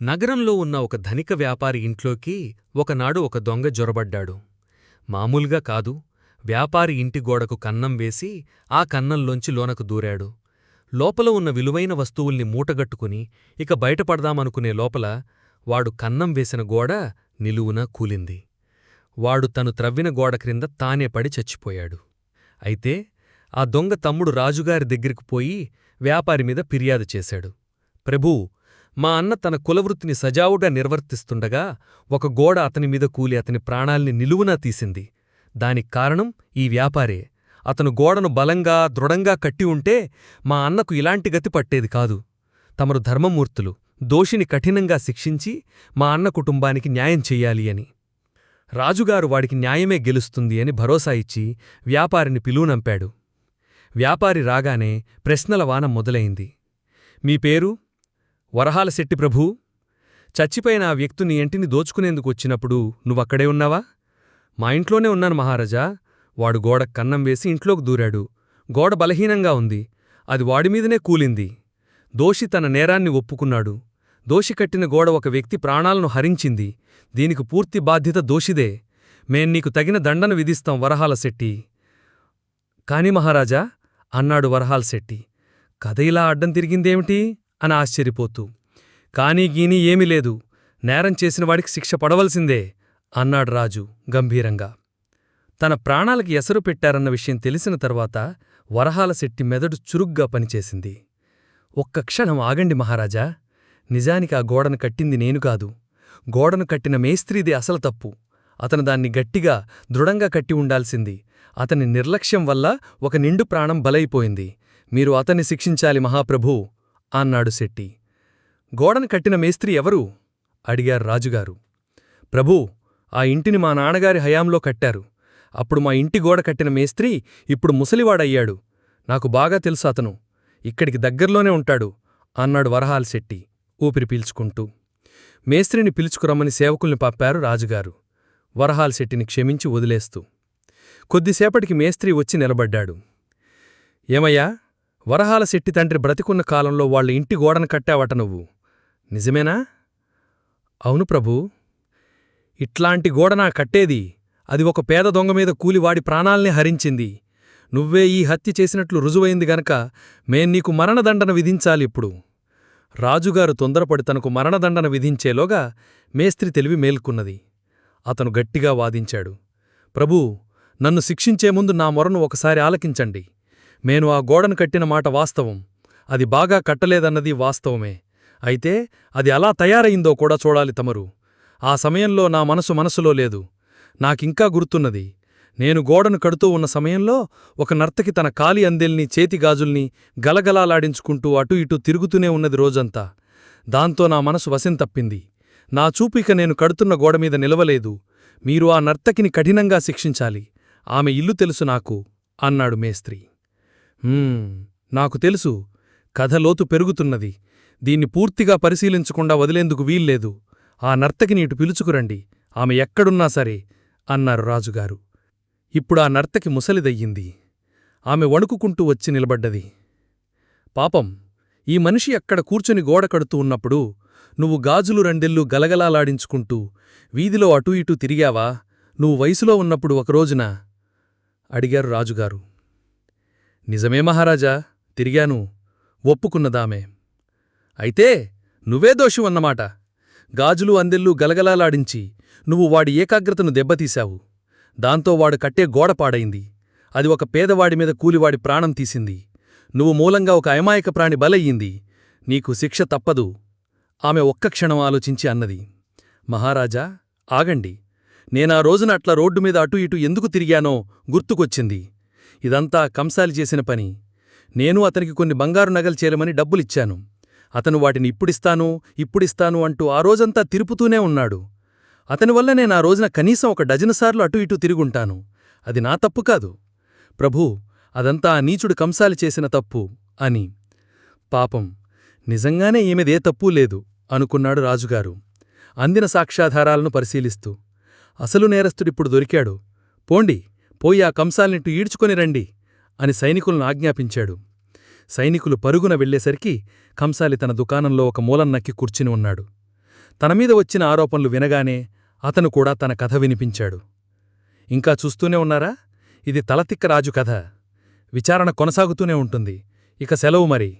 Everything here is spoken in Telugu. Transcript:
నగరంలో ఉన్న ఒక ధనిక వ్యాపారి ఇంట్లోకి ఒకనాడు ఒక దొంగ జొరబడ్డాడు. మామూలుగా కాదు వ్యాపారి ఇంటి గోడకు కన్నం వేసి ఆ కన్నంలోంచి లోనకు దూరాడు. లోపల ఉన్న విలువైన వస్తువుల్ని మూటగట్టుకుని ఇక బయటపడదామనుకునే లోపల వాడు కన్నం వేసిన గోడ నిలువున కూలింది. వాడు తను త్రవ్విన గోడ క్రింద తానే పడి చచ్చిపోయాడు. అయితే ఆ దొంగ తమ్ముడు రాజుగారి దగ్గరికి పోయి వ్యాపారి మీద ఫిర్యాదు చేశాడు. ప్రభూ మా అన్న తన కులవృత్తిని సజావుగా నిర్వర్తిస్తుండగా ఒక గోడ అతని మీద కూలి అతని ప్రాణాల్ని నిలువునా తీసింది. దానికి కారణం ఈ వ్యాపారే. అతను గోడను బలంగా దృఢంగా కట్టి ఉంటే మా అన్నకు ఇలాంటి గతి పట్టేది కాదు. తమరు ధర్మమూర్తులు దోషిని కఠినంగా శిక్షించి మా అన్న కుటుంబానికి న్యాయం చెయ్యాలి అని. రాజుగారు వాడికి న్యాయమే గెలుస్తుంది అని భరోసా ఇచ్చి వ్యాపారిని పిలువునంపాడు వ్యాపారి రాగానే ప్రశ్నల వాన మొదలైంది. మీ పేరు? వరహాల శెట్టి ప్రభూ చచ్చిపోయిన ఆ వ్యక్తుని ఇంటిని దోచుకునేందుకు వచ్చినప్పుడు నువ్వక్కడే ఉన్నావా? మా ఇంట్లోనే ఉన్నాను మహారాజా. వాడు గోడ కన్నం వేసి ఇంట్లోకి దూరాడు. గోడ బలహీనంగా ఉంది. అది వాడిమీదనే కూలింది. దోషి తన నేరాన్ని ఒప్పుకున్నాడు. దోషి కట్టిన గోడ ఒక వ్యక్తి ప్రాణాలను హరించింది. దీనికి పూర్తి బాధ్యత దోషిదే. మేం నీకు తగిన దండన విధిస్తాం వరహాల శెట్టి. కాని మహారాజా అన్నాడు వరహాల్ శెట్టి. కథ ఇలా అడ్డం తిరిగిందేమిటి? అని ఆశ్చర్యపోతూ కానీ గీనీ ఏమీ లేదు. నేరం చేసినవాడికి శిక్ష పడవలసిందే అన్నాడు రాజు గంభీరంగా. తన ప్రాణాలకి ఎసరు పెట్టారన్న విషయం తెలిసిన తర్వాత వరహాల శెట్టి మెదడు చురుగ్గా పనిచేసింది. ఒక్క క్షణం ఆగండి మహారాజా. నిజానికి ఆ గోడను కట్టింది నేను కాదు. గోడను కట్టిన మేస్త్రీది అసలు తప్పు. అతను దాన్ని గట్టిగా దృఢంగా కట్టి ఉండాల్సింది. అతని నిర్లక్ష్యం వల్ల ఒక నిండు ప్రాణం బలైపోయింది. మీరు అతన్ని శిక్షించాలి మహాప్రభూ. అన్నాడు శెట్టి. గోడను కట్టిన మేస్త్రి ఎవరు? అడిగారు రాజుగారు. ప్రభూ ఆ ఇంటిని మా నాన్నగారి హయాంలో కట్టారు. అప్పుడు మా ఇంటి గోడ కట్టిన మేస్త్రి ఇప్పుడు ముసలివాడయ్యాడు. నాకు బాగా తెలుసు అతను. ఇక్కడికి దగ్గర్లోనే ఉంటాడు అన్నాడు వరహాల్ శెట్టి ఊపిరి పీల్చుకుంటూ. మేస్త్రిని పిలుచుకురమ్మని సేవకుల్ని పంపారు రాజుగారు. వరహాల్ శెట్టిని క్షమించి వదిలేస్తూ. కొద్దిసేపటికి మేస్త్రి వచ్చి నిలబడ్డాడు. ఏమయ్యా వరహాల శెట్టి తండ్రి బ్రతికున్న కాలంలో వాళ్ళ ఇంటి గోడను కట్టావట నువ్వు. నిజమేనా? అవును ప్రభూ. ఇట్లాంటి గోడనా కట్టేది. అది ఒక పేద దొంగమీద కూలివాడి ప్రాణాల్ని హరించింది. నువ్వే ఈ హత్య చేసినట్లు రుజువైంది గనక మేం నీకు మరణదండన విధించాలిప్పుడు రాజుగారు తొందరపడి తనకు మరణదండన విధించేలోగా మేస్త్రి తెలివి మేల్కున్నది. అతను గట్టిగా వాదించాడు. ప్రభూ నన్ను శిక్షించే ముందు నా మొరను ఒకసారి ఆలకించండి. నేను ఆ గోడను కట్టిన మాట వాస్తవం. అది బాగా కట్టలేదన్నది వాస్తవమే. అయితే అది అలా తయారయిందో కూడా చూడాలి తమరు. ఆ సమయంలో నా మనసు మనసులో లేదు. నాకింకా గుర్తున్నది. నేను గోడను కడుతూ ఉన్న సమయంలో ఒక నర్తకి తన కాలి అందెల్ని చేతిగాజుల్ని గలగలాలాడించుకుంటూ అటు ఇటు తిరుగుతూనే ఉన్నది రోజంతా. దాంతో నా మనసు వశం తప్పింది. నా చూపిక నేను కడుతున్న గోడమీద నిలవలేదు. మీరు ఆ నర్తకిని కఠినంగా శిక్షించాలి. ఆమె ఇల్లు తెలుసు నాకు అన్నాడు మేస్త్రి. నాకు తెలుసు. కథ లోతు పెరుగుతున్నది. దీన్ని పూర్తిగా పరిశీలించకుండా వదిలేందుకు వీల్లేదు. ఆ నర్తకిని ఇటు పిలుచుకురండి. ఆమె ఎక్కడున్నా సరే అన్నారు రాజుగారు. ఇప్పుడు ఆ నర్తకి ముసలిదయ్యింది. ఆమె వణుకుకుంటూ వచ్చి నిలబడ్డది. పాపం ఈ మనిషి అక్కడ కూర్చుని గోడ కడుతూ ఉన్నప్పుడు నువ్వు గాజులు రెండెళ్ళు గలగలాలాడించుకుంటూ వీధిలో అటూ ఇటూ తిరిగావా? నువ్వు వయసులో ఉన్నప్పుడు ఒకరోజున అడిగారు రాజుగారు. నిజమే మహారాజా తిరిగాను ఒప్పుకున్నదామే. అయితే నువ్వే దోషివన్నమాట గాజులు అందెల్లు గలగలాలాడించి నువ్వు వాడి ఏకాగ్రతను దెబ్బతీశావు. దాంతో వాడు కట్టే గోడ పాడైంది. అది ఒక పేదవాడి మీద కూలివాడి ప్రాణం తీసింది. నువ్వు మూలంగా ఒక అమాయక ప్రాణి బలయ్యింది. నీకు శిక్ష తప్పదు. ఆమె ఒక్క క్షణం ఆలోచించి అన్నది. మహారాజా ఆగండి. నేనా రోజున అట్లా రోడ్డు మీద అటూ ఇటూ ఎందుకు తిరిగానో గుర్తుకొచ్చింది. ఇదంతా కంసాలి చేసిన పని. నేను అతనికి కొన్ని బంగారు నగలు చేరమని డబ్బులిచ్చాను. అతను వాటిని ఇప్పుడిస్తాను ఇప్పుడిస్తాను అంటూ ఆ రోజంతా తిరుపుతూనే ఉన్నాడు. అతని వల్ల నేను ఆ రోజున కనీసం ఒక డజనుసార్లు అటూ ఇటూ తిరుగుంటాను. అది నా తప్పు కాదు. ప్రభూ అదంతా ఆ నీచుడు కంసాలి చేసిన తప్పు అని. పాపం నిజంగానే ఈమెదే తప్పూ లేదు అనుకున్నాడు రాజుగారు. అందిన సాక్ష్యాధారాలను పరిశీలిస్తూ. అసలు నేరస్తుడిప్పుడు దొరికాడు. పోండి. పోయి ఆ కంసాలనిట్టు ఈడ్చుకొని రండి అని సైనికులను ఆజ్ఞాపించాడు. సైనికులు పరుగున వెళ్ళేసరికి కంసాలి తన దుకాణంలో ఒక మూలన్నక్కి కూర్చుని ఉన్నాడు. తనమీద వచ్చిన ఆరోపణలు వినగానే అతను కూడా తన కథ వినిపించాడు. ఇంకా చూస్తూనే ఉన్నారా? ఇది తలతిక్క రాజు కథ. విచారణ కొనసాగుతూనే ఉంటుంది. ఇక సెలవు మరి.